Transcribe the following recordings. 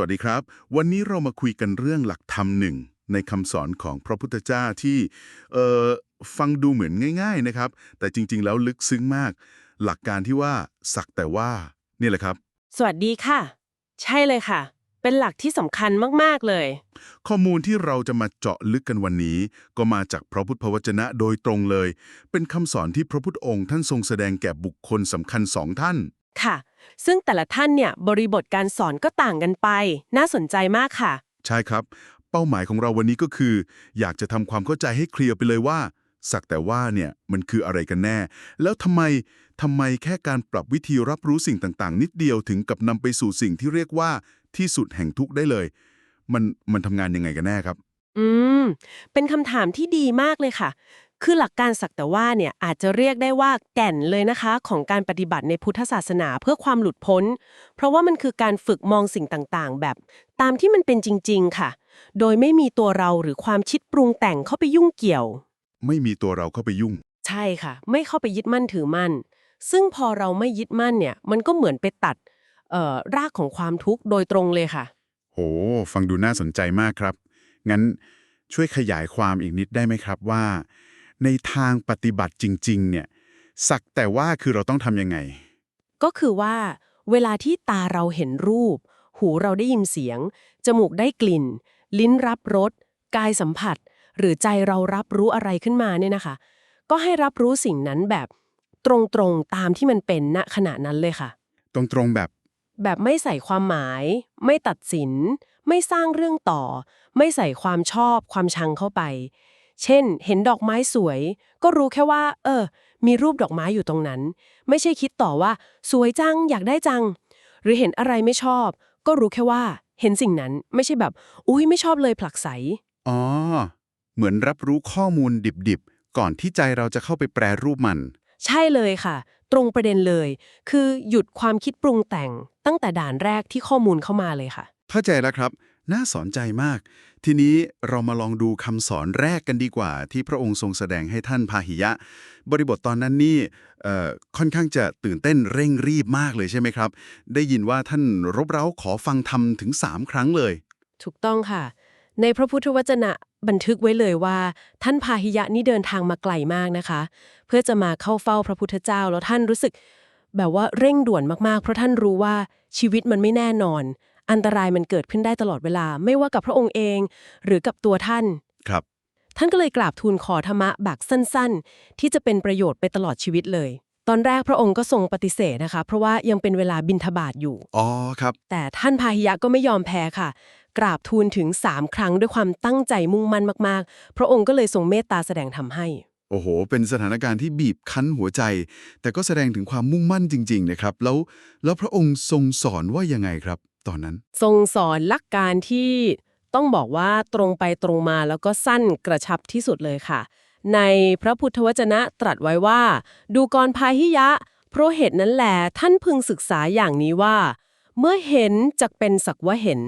สวัสดีครับ วันนี้เรามาคุยกันเรื่องหลักธรรมหนึ่งในคำสอนของพระพุทธเจ้าที่เอ่อฟังดูเหมือนง่าย ๆนะครับ แต่จริง ๆ แล้วลึกซึ้งมาก หลักการที่ว่าสักแต่ว่านี่แหละครับ สวัสดีค่ะ ใช่เลยค่ะ เป็นหลักที่สำคัญมากๆเลย ข้อมูลที่เราจะมาเจาะลึกกันวันนี้ ก็มาจากพระพุทธวจนะโดยตรงเลย เป็นคำสอนที่พระพุทธองค์ท่านทรงแสดงแก่บุคคลสำคัญสองท่าน ค่ะ ซึ่งแต่ละท่านเนี่ยบริบทการสอนก็ต่างกันไป น่าสนใจมากค่ะ ใช่ครับ เป้าหมายของเราวันนี้ก็คือ อยากจะทำความเข้าใจให้เคลียร์ไปเลยว่า สักแต่ว่าเนี่ยมันคืออะไรกันแน่ แล้วทำไมทำไมแค่การปรับวิธีรับรู้สิ่งต่างๆ นิดเดียวถึงกับนำไปสู่สิ่งที่เรียกว่าที่สุดแห่งทุกข์ได้เลย มันมันทำงานยังไงกันแน่ครับ อืม เป็นคำถามที่ดีมากเลยค่ะ คือหลักการสักแต่ว่าเนี่ยอาจจะเรียกได้ว่าแก่นเลยนะคะ ของการปฏิบัติในพุทธศาสนาเพื่อความหลุดพ้น เพราะว่ามันคือการฝึกมองสิ่งต่างๆ แบบ ตามที่มันเป็นจริง ๆ ค่ะ โดยไม่มีตัวเราหรือความคิดปรุงแต่งเข้าไปยุ่งเกี่ยว ไม่มีตัวเราเข้าไปยุ่ง ใช่ค่ะ ไม่เข้าไปยึดมั่นถือมั่น ซึ่งพอเราไม่ยึดมั่นเนี่ย มันก็เหมือนไปตัดเอ่อรากของความทุกข์โดยตรงเลยค่ะ โห ฟังดูน่าสนใจมากครับ งั้นช่วยขยายความอีกนิดได้ไหมครับว่า ในทางปฏิบัติจริง ๆ เนี่ย สักแต่ว่าคือเราต้องทำยังไง ก็คือว่า เวลาที่ตาเราเห็นรูป หูเราได้ยินเสียง จมูกได้กลิ่น ลิ้นรับรส กายสัมผัส หรือใจเรารับรู้อะไรขึ้นมาเนี่ยนะคะ ก็ให้รับรู้สิ่งนั้นแบบตรงๆ ตามที่มันเป็นณขณะนั้นเลยค่ะ ตรงๆ แบบ แบบไม่ใส่ความหมาย ไม่ตัดสิน ไม่สร้างเรื่องต่อ ไม่ใส่ความชอบความชังเข้าไป เช่น เห็นดอกไม้สวย ก็รู้แค่ว่า เออ มีรูปดอกไม้อยู่ตรงนั้น ไม่ใช่คิดต่อว่า สวยจังอยากได้จัง หรือเห็นอะไรไม่ชอบ ก็รู้แค่ว่า เห็นสิ่งนั้นไม่ใช่แบบ อุ้ยไม่ชอบเลยผลักไสอ๋อ เหมือนรับรู้ข้อมูลดิบๆ ก่อนที่ใจเราจะเข้าไปแปรรูปมัน ใช่เลยค่ะ ตรงประเด็นเลย คือหยุดความคิดปรุงแต่งตั้งแต่ด่านแรกที่ข้อมูลเข้ามาเลยค่ะ เข้าใจแล้วครับ น่าสนใจมาก ทีนี้เรามาลองดูคำสอนแรกกันดีกว่า ที่พระองค์ทรงแสดงให้ท่านพาหิยะ บริบทตอนนั้นนี่เอ่อค่อนข้างจะตื่นเต้นเร่งรีบมากเลยใช่ไหมครับ ได้ยินว่าท่านรบเร้าขอฟังธรรมถึง 3 ครั้งเลย ถูกต้องค่ะ ในพระพุทธวจนะบันทึกไว้เลยว่า ท่านพาหิยะนี่เดินทางมาไกลมากนะคะ เพื่อจะมาเข้าเฝ้าพระพุทธเจ้าแล้วท่านรู้สึกแบบว่าเร่งด่วนมากๆ เพราะท่านรู้ว่าชีวิตมันไม่แน่นอน อันตรายมันเกิดขึ้นได้ตลอดเวลา ไม่ว่ากับพระองค์เอง หรือกับตัวท่าน ครับ ท่านก็เลยกราบทูลขอธรรมะแบบสั้นๆ ที่จะเป็นประโยชน์ไปตลอดชีวิตเลย ตอนแรกพระองค์ก็ทรงปฏิเสธนะคะ เพราะว่ายังเป็นเวลาบินทบาทอยู่ อ๋อครับ แต่ท่านพาหิยะก็ไม่ยอมแพ้ค่ะ กราบทูลถึง 3 ครั้งด้วยความตั้งใจมุ่งมั่นมากๆ พระองค์ก็เลยทรงเมตตาแสดงธรรมให้ โอ้โห เป็นสถานการณ์ที่บีบคั้นหัวใจ แต่ก็แสดงถึงความมุ่งมั่นจริง ๆ นะครับ แล้วแล้วพระองค์ทรงสอนว่ายังไงครับ ตอนนั้น ทรงสอนหลักการที่ต้องบอกว่าตรงไปตรงมาแล้วก็สั้นกระชับที่สุดเลยค่ะ ในพระพุทธวจนะตรัสไว้ว่า ดูกรพาหิยะ เพราะเหตุนั้นแหละท่านพึงศึกษาอย่างนี้ว่า เมื่อเห็นจักเป็นสักว่าเห็น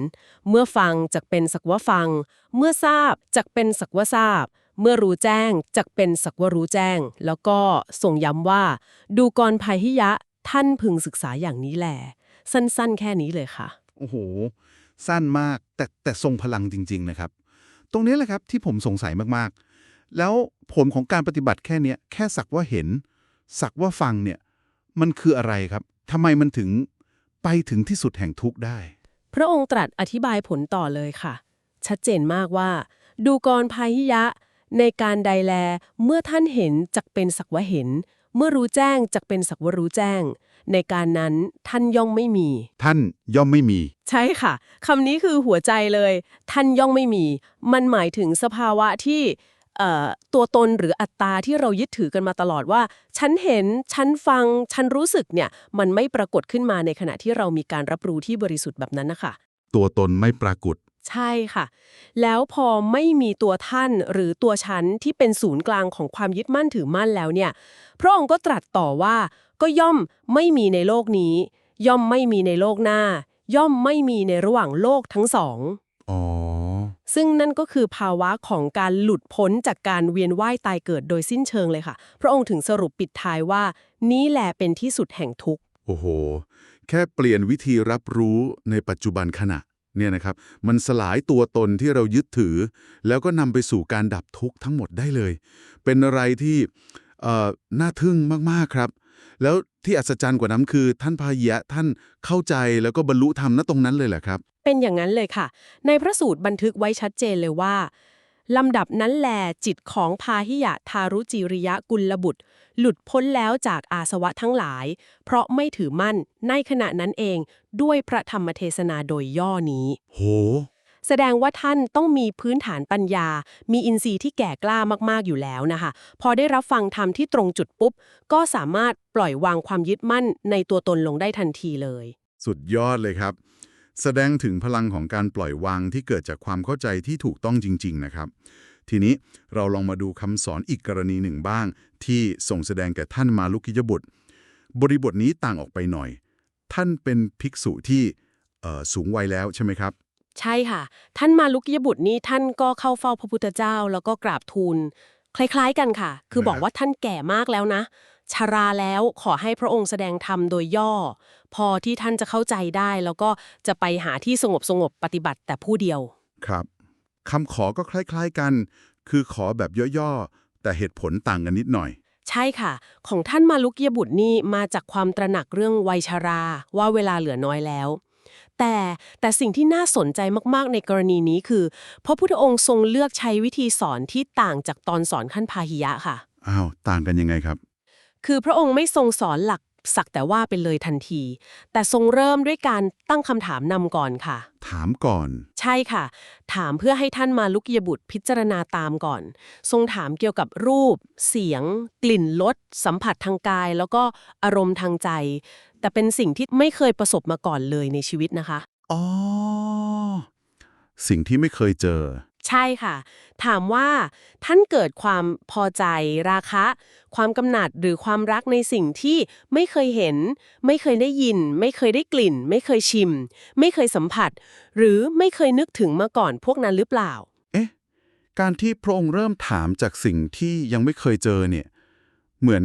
เมื่อฟังจักเป็นสักว่าฟัง เมื่อทราบจักเป็นสักว่าทราบเมื่อรู้แจ้งจักเป็นสักว่ารู้แจ้ง แล้วก็ส่งย้ำว่า ดูกรพาหิยะ ท่านพึงศึกษาอย่างนี้แหละสั้นๆ แค่นี้เลยค่ะ โอ้โห สั้นมาก แต่แต่ทรงพลังจริง ๆ นะครับ ตรงนี้แหละครับที่ผมสงสัยมากๆ แล้วผลของการปฏิบัติแค่เนี้ยแค่สักว่าเห็น สักว่าฟังเนี่ย มันคืออะไรครับทำไมมันถึงไปถึงที่สุดแห่งทุกข์ได้ พระองค์ตรัสอธิบายผลต่อเลยค่ะ ชัดเจนมากว่า ดูกรพาหิยะ ในการใดแล เมื่อท่านเห็นจักเป็นสักว่าเห็น เมื่อรู้แจ้งจักเป็นสักว่ารู้แจ้ง ในการนั้นท่านย่อมไม่มี ท่านย่อมไม่มี ใช่ค่ะคำนี้คือหัวใจเลย ท่านย่อมไม่มี มันหมายถึงสภาวะที่เอ่อตัวตนหรืออัตตาที่เรายึดถือกันมาตลอดว่า ฉันเห็น ฉันฟัง ฉันรู้สึกเนี่ย มันไม่ปรากฏขึ้นมาในขณะที่เรามีการรับรู้ที่บริสุทธิ์แบบนั้นนะคะ ตัวตนไม่ปรากฏ ใช่ค่ะ แล้วพอไม่มีตัวท่านหรือตัวฉันที่เป็นศูนย์กลางของความยึดมั่นถือมั่นแล้วเนี่ย พระองค์ก็ตรัสต่อว่าก็ย่อมไม่มีในโลกนี้ ย่อมไม่มีในโลกหน้า ย่อมไม่มีในระหว่างโลกทั้งสองอ๋อซึ่งนั่นก็คือภาวะของการหลุดพ้นจากการเวียนว่ายตายเกิดโดยสิ้นเชิงเลยค่ะ พระองค์ถึงสรุปปิดท้ายว่า นี้แหละเป็นที่สุดแห่งทุกข์โอ้โห แค่เปลี่ยนวิธีรับรู้ในปัจจุบันขณะ เนี่ยนะครับมันสลายตัวตนที่เรายึดถือ แล้วก็นำไปสู่การดับทุกข์ทั้งหมดได้เลย เป็นอะไรที่น่าทึ่งมากๆครับ แล้วที่อัศจรรย์กว่านั้นคือ ท่านพายะท่านเข้าใจแล้วก็บรรลุธรรมณตรงนั้นเลยแหละครับ เป็นอย่างนั้นเลยค่ะ ในพระสูตรบันทึกไว้ชัดเจนเลยว่า ลำดับนั้นแลจิตของพาหิยะทารุจิริยะกุลบุตร หลุดพ้นแล้วจากอาสวะทั้งหลาย เพราะไม่ถือมั่นในขณะนั้นเองด้วยพระธรรมเทศนาโดยย่อนี้ โห แสดงว่าท่านต้องมีพื้นฐานปัญญา มีอินทรีย์ที่แก่กล้ามากๆอยู่แล้วนะคะ พอได้รับฟังธรรมที่ตรงจุดปุ๊บ ก็สามารถปล่อยวางความยึดมั่นในตัวตนลงได้ทันทีเลย สุดยอดเลยครับ แสดงถึงพลังของการปล่อยวางที่เกิดจากความเข้าใจที่ถูกต้องจริง ๆ นะครับ ทีนี้เราลองมาดูคำสอนอีกกรณีหนึ่งบ้าง ที่ส่งแสดงแก่ท่านมาลุกิยบุตร บริบทนี้ต่างออกไปหน่อย ท่านเป็นภิกษุที่สูงวัยแล้วใช่ไหมครับใช่ค่ะ ท่านมาลุกิยบุตรนี่ท่านก็เข้าเฝ้าพระพุทธเจ้าแล้วก็กราบทูล คล้าย ๆ กันค่ะ คือบอกว่าท่านแก่มากแล้วนะ ชราแล้วขอให้พระองค์แสดงธรรมโดยย่อ พอที่ท่านจะเข้าใจได้ แล้วก็จะไปหาที่สงบสงบๆปฏิบัติแต่ผู้เดียว ครับคำขอก็คล้าย ๆกัน คือขอแบบย่อๆ แต่เหตุผลต่างกันนิดหน่อย ใช่ค่ะ ของท่านมาลุกยบุตรนี่มาจากความตระหนักเรื่องวัยชราว่าเวลาเหลือน้อยแล้วแต่แต่สิ่งที่น่าสนใจมากๆ ในกรณีนี้คือพระพุทธองค์ทรงเลือกใช้วิธีสอนที่ต่างจากตอนสอนขั้นพาหิยะค่ะ อ้าว ต่างกันยังไงครับ คือพระองค์ไม่ทรงสอนหลักสักแต่ว่าไปเลยทันที แต่ทรงเริ่มด้วยการตั้งคำถามนำก่อนค่ะ ถามก่อน ใช่ค่ะ ถามเพื่อให้ท่านมาลุกยบุตรพิจารณาตามก่อน ทรงถามเกี่ยวกับรูป เสียง กลิ่นรสสัมผัสทางกาย แล้วก็อารมณ์ทางใจ แต่เป็นสิ่งที่ไม่เคยประสบมาก่อนเลยในชีวิตนะคะอ๋อสิ่งที่ไม่เคยเจอ ใช่ค่ะ ถามว่าท่านเกิดความพอใจราคะ ความกำหนัดหรือความรักในสิ่งที่ไม่เคยเห็น ไม่เคยได้ยิน ไม่เคยได้กลิ่น ไม่เคยชิม ไม่เคยสัมผัส หรือไม่เคยนึกถึงมาก่อนพวกนั้นหรือเปล่า เอ๊ะ การที่พระองค์เริ่มถามจากสิ่งที่ยังไม่เคยเจอเนี่ย เหมือน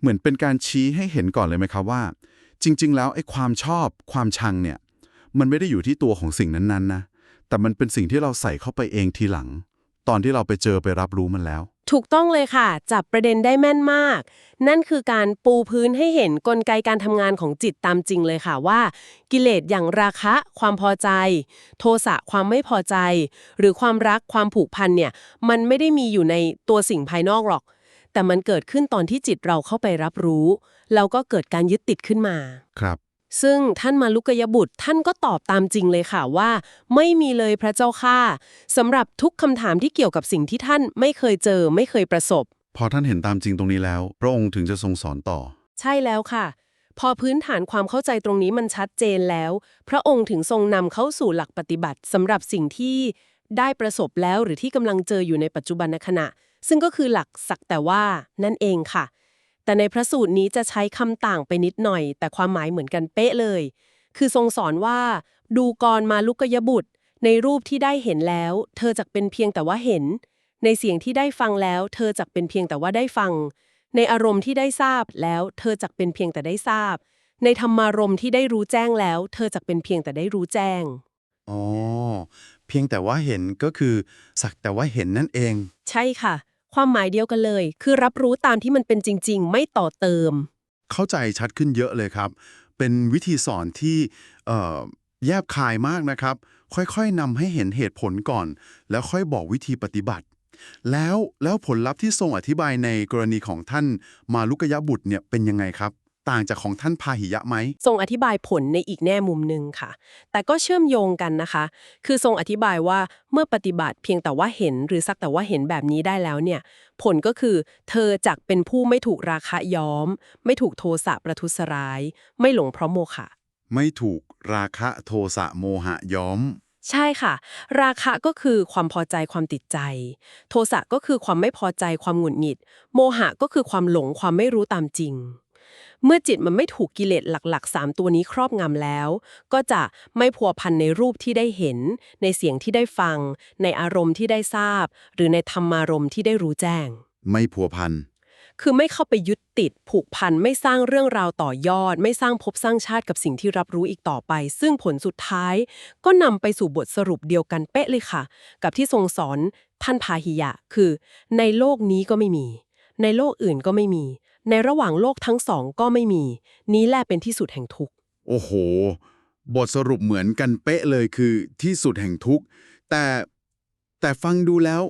เหมือนเป็นการชี้ให้เห็นก่อนเลยไหมครับว่า จริง ๆ แล้วไอ้ความชอบความชังเนี่ย มันไม่ได้อยู่ที่ตัวของสิ่งนั้นๆนะ แต่มันเป็นสิ่งที่เราใส่เข้าไปเองทีหลัง ตอนที่เราไปเจอไปรับรู้มันแล้ว ถูกต้องเลยค่ะ จับประเด็นได้แม่นมาก นั่นคือการปูพื้นให้เห็นกลไกการทำงานของจิตตามจริงเลยค่ะว่า กิเลสอย่างราคะ ความพอใจ โทสะความไม่พอใจ หรือความรักความผูกพันเนี่ย มันไม่ได้มีอยู่ในตัวสิ่งภายนอกหรอก แต่มันเกิดขึ้นตอนที่จิตเราเข้าไปรับรู้ แล้วก็เกิดการยึดติดขึ้นมา ครับ ซึ่งท่านมาลุกยบุตรท่านก็ตอบตามจริงเลยค่ะว่า ไม่มีเลยพระเจ้าค่ะสำหรับทุกคำถามที่เกี่ยวกับสิ่งที่ท่านไม่เคยเจอไม่เคยประสบ พอท่านเห็นตามจริงตรงนี้แล้ว พระองค์ถึงจะทรงสอนต่อ ใช่แล้วค่ะ พอพื้นฐานความเข้าใจตรงนี้มันชัดเจนแล้ว พระองค์ถึงทรงนำเข้าสู่หลักปฏิบัติสำหรับสิ่งที่ได้ประสบแล้วหรือที่กำลังเจออยู่ในปัจจุบันขณะ ซึ่งก็คือหลักสักแต่ว่านั่นเองค่ะ แต่ในพระสูตรนี้จะใช้คำต่างไปนิดหน่อย แต่ความหมายเหมือนกันเป๊ะเลย คือทรงสอนว่า ดูกรมาลุกยบุตร ในรูปที่ได้เห็นแล้ว เธอจักเป็นเพียงแต่ว่าเห็น ในเสียงที่ได้ฟังแล้ว เธอจักเป็นเพียงแต่ว่าได้ฟัง ในอารมณ์ที่ได้ทราบแล้ว เธอจักเป็นเพียงแต่ได้ทราบ ในธรรมารมณ์ที่ได้รู้แจ้งแล้ว เธอจักเป็นเพียงแต่ได้รู้แจ้งอ๋อเพียงแต่ว่าเห็นก็คือ สักแต่ว่าเห็นนั่นเอง ใช่ค่ะ ความหมายเดียวกันเลย คือรับรู้ตามที่มันเป็นจริง ๆ ไม่ต่อเติม เข้าใจชัดขึ้นเยอะเลยครับ เป็นวิธีสอนที่แยบคายมากนะครับ ค่อยๆนำให้เห็นเหตุผลก่อน แล้วค่อยบอกวิธีปฏิบัติ แล้วแล้วผลลัพธ์ที่ทรงอธิบายในกรณีของท่านมาลุกยบุตรเนี่ยเป็นยังไงครับ ต่างจากของท่านพาหิยะไหม ทรงอธิบายผลในอีกแง่มุมหนึ่งค่ะ แต่ก็เชื่อมโยงกันนะคะ คือทรงอธิบายว่าเมื่อปฏิบัติเพียงแต่ว่าเห็นหรือสักแต่ว่าเห็นแบบนี้ได้แล้วเนี่ย ผลก็คือเธอจักเป็นผู้ไม่ถูกราคะย้อม ไม่ถูกโทสะประทุษร้าย ไม่หลงเพราะโมฆะไม่ถูกราคะโทสะโมหะย้อม ใช่ค่ะ ราคะก็คือความพอใจความติดใจ โทสะก็คือความไม่พอใจความหงุดหงิด โมหะก็คือความหลงความไม่รู้ตามจริง เมื่อจิตมันไม่ถูกกิเลสหลักๆ 3 ตัวนี้ครอบงำแล้ว ก็จะไม่พัวพันในรูปที่ได้เห็น ในเสียงที่ได้ฟัง ในอารมณ์ที่ได้ทราบ หรือในธรรมารมณ์ที่ได้รู้แจ้ง ไม่พัวพันคือไม่เข้าไปยึดติดผูกพันไม่สร้างเรื่องราวต่อยอด ไม่สร้างภพสร้างชาติกับสิ่งที่รับรู้อีกต่อไป ซึ่งผลสุดท้าย ก็นำไปสู่บทสรุปเดียวกันเป๊ะเลยค่ะ กับที่ทรงสอนท่านพาหิยะ คือ ในโลกนี้ก็ไม่มี ในโลกอื่นก็ไม่มี ในระหว่างโลกทั้งสองก็ไม่มี นี้แหละเป็นที่สุดแห่งทุกข์ โอ้โห บทสรุปเหมือนกันเป๊ะเลยคือที่สุดแห่งทุกข์ แต่แต่ฟังดูแล้ว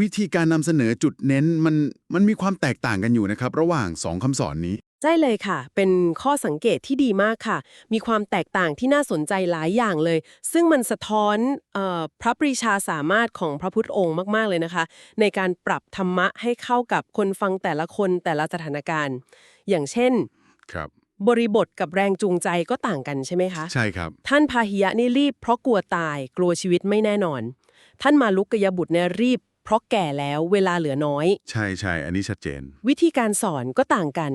วิธีการนำเสนอจุดเน้นมันมันมีความแตกต่างกันอยู่นะครับ ระหว่างสองคำสอนนี้ ใช่เลยค่ะ เป็นข้อสังเกตที่ดีมากค่ะ มีความแตกต่างที่น่าสนใจหลายอย่างเลย ซึ่งมันสะท้อนเออพระปรีชาสามารถของพระพุทธองค์มาก ๆ เลยนะคะ ในการปรับธรรมะให้เข้ากับคนฟังแต่ละคนแต่ละสถานการณ์ อย่างเช่น ครับ บริบทกับแรงจูงใจก็ต่างกันใช่ไหมคะ ใช่ครับ ท่านพาหิยะนี่รีบเพราะกลัวตาย กลัวชีวิตไม่แน่นอน ท่านมาลุกกยบุตรเนี่ยรีบเพราะแก่แล้วเวลาเหลือน้อย ใช่ใช่อันนี้ชัดเจน วิธีการสอนก็ต่างกัน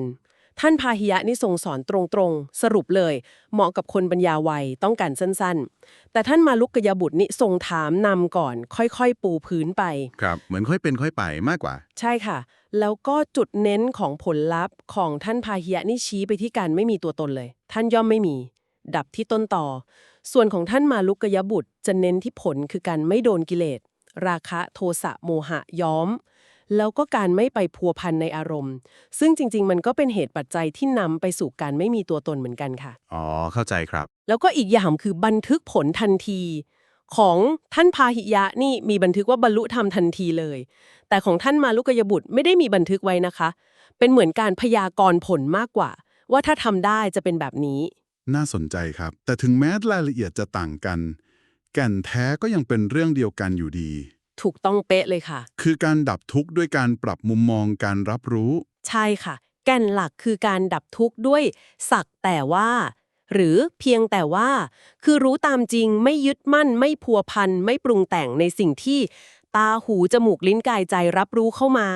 ท่านพาหิยะนี่ทรงสอนตรงๆ สรุปเลย เหมาะกับคนปัญญาวัยต้องการสั้นๆ แต่ท่านมาลุกกยบุตรนี่ทรงถามนำก่อน ค่อยๆ ปูพื้นไป ครับ เหมือนค่อยเป็นค่อยไปมากกว่า ใช่ค่ะ แล้วก็จุดเน้นของผลลัพธ์ของท่านพาหิยะนี่ชี้ไปที่การไม่มีตัวตนเลย ท่านย่อมไม่มี ดับที่ต้นต่อ ส่วนของท่านมาลุกกยบุตรจะเน้นที่ผลคือการไม่โดนกิเลสราคะโทสะโมหะย้อม แล้วก็การไม่ไปพัวพันในอารมณ์ ซึ่งจริง ๆ มันก็เป็นเหตุปัจจัยที่นำไปสู่การไม่มีตัวตนเหมือนกันค่ะ อ๋อ เข้าใจครับ แล้วก็อีกอย่างคือบันทึกผลทันที ของท่านพาหิยะนี่มีบันทึกว่าบรรลุธรรมทันทีเลย แต่ของท่านมาลุกยบุตรไม่ได้มีบันทึกไว้นะคะ เป็นเหมือนการพยากรณ์ผลมากกว่า ว่าถ้าทำได้จะเป็นแบบนี้ น่าสนใจครับ แต่ถึงแม้รายละเอียดจะต่างกัน แก่นแท้ก็ยังเป็นเรื่องเดียวกันอยู่ดี ถูกต้องเป๊ะเลยค่ะ คือการดับทุกข์ด้วยการปรับมุมมองการรับรู้ ใช่ค่ะ แก่นหลักคือการดับทุกข์ด้วย สักแต่ว่า หรือเพียงแต่ว่า คือรู้ตามจริงไม่ยึดมั่น ไม่พัวพัน ไม่ปรุงแต่งในสิ่งที่ตาหูจมูกลิ้นกายใจรับรู้เข้ามา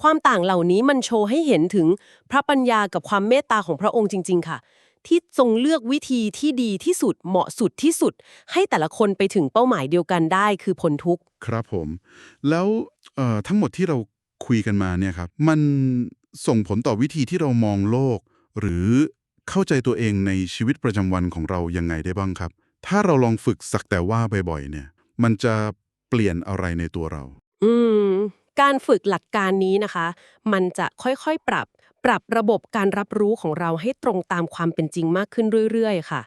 ความต่างเหล่านี้มันโชว์ให้เห็นถึงพระปัญญากับความเมตตาของพระองค์จริง ๆ ค่ะ ที่ทรงเลือกวิธีที่ดีที่สุดเหมาะสุดที่สุด ให้แต่ละคนไปถึงเป้าหมายเดียวกันได้คือพ้นทุกข์ครับผม แล้วเอ่อทั้งหมดที่เราคุยกันมาเนี่ยครับ มันส่งผลต่อวิธีที่เรามองโลก หรือเข้าใจตัวเองในชีวิตประจำวันของเรายังไงได้บ้างครับ ถ้าเราลองฝึกสักแต่ว่าบ่อยๆเนี่ย มันจะเปลี่ยนอะไรในตัวเรา อืม การฝึกหลักการนี้นะคะ มันจะค่อยๆปรับ ปรับระบบการรับรู้ของเราให้ตรงตามความเป็นจริงมากขึ้นเรื่อยๆ ค่ะ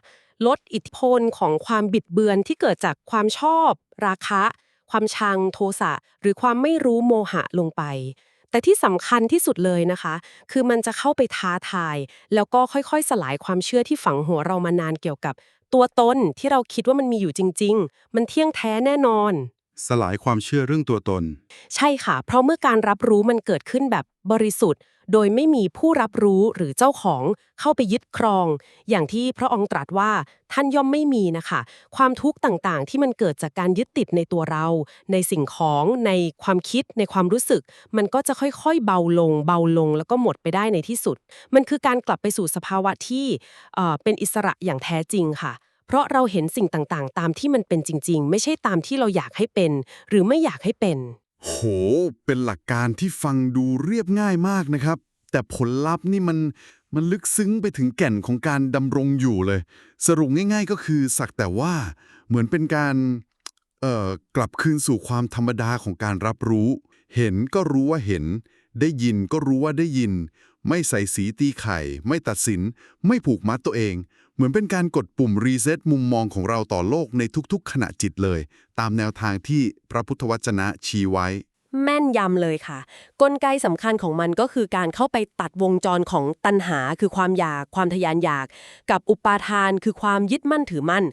ลดอิทธิพลของความบิดเบือนที่เกิดจากความชอบ ราคะ ความชังโทสะ หรือความไม่รู้โมหะลงไป แต่ที่สำคัญที่สุดเลยนะคะ คือมันจะเข้าไปท้าทาย แล้วก็ค่อยๆ สลายความเชื่อที่ฝังหัวเรามานานเกี่ยวกับ ตัวตนที่เราคิดว่ามันมีอยู่จริง ๆ มันเที่ยงแท้แน่นอนสลายความเชื่อเรื่องตัวตน ใช่ค่ะ เพราะเมื่อการรับรู้มันเกิดขึ้นแบบบริสุทธิ์ โดยไม่มีผู้รับรู้หรือเจ้าของเข้าไปยึดครอง อย่างที่พระองค์ตรัสว่าท่านย่อมไม่มีนะคะ ความทุกข์ต่างๆ ที่มันเกิดจากการยึดติดในตัวเรา ในสิ่งของในความคิดในความรู้สึก มันก็จะค่อยๆ เบาลง เบาลงแล้วก็หมดไปได้ในที่สุด มันคือการกลับไปสู่สภาวะที่เอ่อเป็นอิสระอย่างแท้จริงค่ะเพราะเราเห็นสิ่งต่างๆ ตามที่มันเป็นจริง ๆ ไม่ใช่ตามที่เราอยากให้เป็น หรือไม่อยากให้เป็น โห เป็นหลักการที่ฟังดูเรียบง่ายมากนะครับ แต่ผลลัพธ์นี่มันมันลึกซึ้งไปถึงแก่นของการดำรงอยู่เลย สรุปง่าย ๆ ก็คือสักแต่ว่าเหมือนเป็นการเอ่อกลับคืนสู่ความธรรมดาของการรับรู้ เห็นก็รู้ว่าเห็น ได้ยินก็รู้ว่าได้ยิน ไม่ใส่สีตีไข่ ไม่ตัดสิน ไม่ผูกมัดตัวเอง มือนเป็นการกดปุ่มรีเซ็ตมุมมองของเราต่อโลกในทุกๆ ขณะจิตเลย ตามแนวทางที่พระพุทธวจนะชี้ไว้ แม่นยำเลยค่ะ กลไกสำคัญของมันก็คือการเข้าไปตัดวงจรของตัณหา คือความอยาก ความทยานอยาก กับอุปาทานคือความยึดมั่นถือมั่น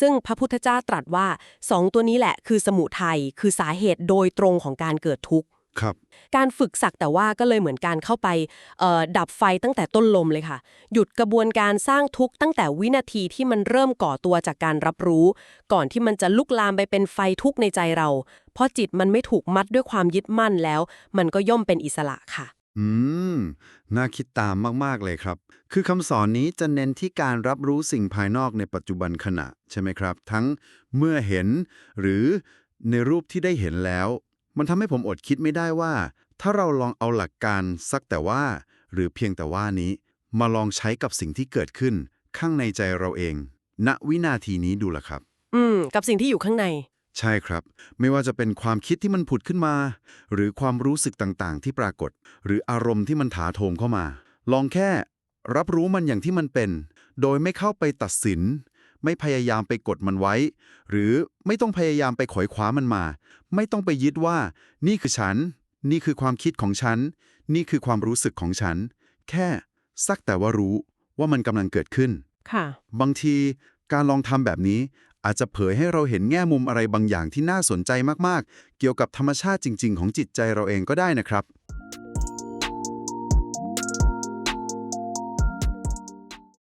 ซึ่งพระพุทธเจ้าตรัสว่าสองตัวนี้แหละ คือสมุทัยคือสาเหตุโดยตรงของการเกิดทุกข์ ครับ การฝึกสักแต่ว่าก็เลยเหมือนการเข้าไปเอ่อดับไฟตั้งแต่ต้นลมเลยค่ะ หยุดกระบวนการสร้างทุกข์ตั้งแต่วินาทีที่มันเริ่มก่อตัวจากการรับรู้ ก่อนที่มันจะลุกลามไปเป็นไฟทุกข์ในใจเรา เพราะจิตมันไม่ถูกมัดด้วยความยึดมั่นแล้ว มันก็ย่อมเป็นอิสระค่ะ อืม น่าคิดตามมาก ๆ เลยครับ คือคำสอนนี้จะเน้นที่การรับรู้สิ่งภายนอกในปัจจุบันขณะใช่ไหมครับ ทั้งเมื่อเห็นหรือในรูปที่ได้เห็นแล้ว มันทำให้ผมอดคิดไม่ได้ว่า ถ้าเราลองเอาหลักการสักแต่ว่า หรือเพียงแต่ว่านี้ มาลองใช้กับสิ่งที่เกิดขึ้น ข้างในใจเราเอง ณวินาทีนี้ดูล่ะครับ อืม กับสิ่งที่อยู่ข้างใน ใช่ครับ ไม่ว่าจะเป็นความคิดที่มันผุดขึ้นมา หรือความรู้สึกต่างๆ ที่ปรากฏ หรืออารมณ์ที่มันถาโถมเข้ามา ลองแค่ รับรู้มันอย่างที่มันเป็น โดยไม่เข้าไปตัดสิน ไม่พยายามไปกดมันไว้ หรือไม่ต้องพยายามไปขอยคว้ามันมา ไม่ต้องไปยึดว่า นี่คือฉัน นี่คือความคิดของฉัน นี่คือความรู้สึกของฉัน แค่สักแต่ว่ารู้ว่ามันกำลังเกิดขึ้น ค่ะ บางทีการลองทำแบบนี้อาจจะเผยให้เราเห็นแง่มุมอะไรบางอย่างที่น่าสนใจมากๆ เกี่ยวกับธรรมชาติจริง ๆ ของจิตใจเราเองก็ได้นะครับ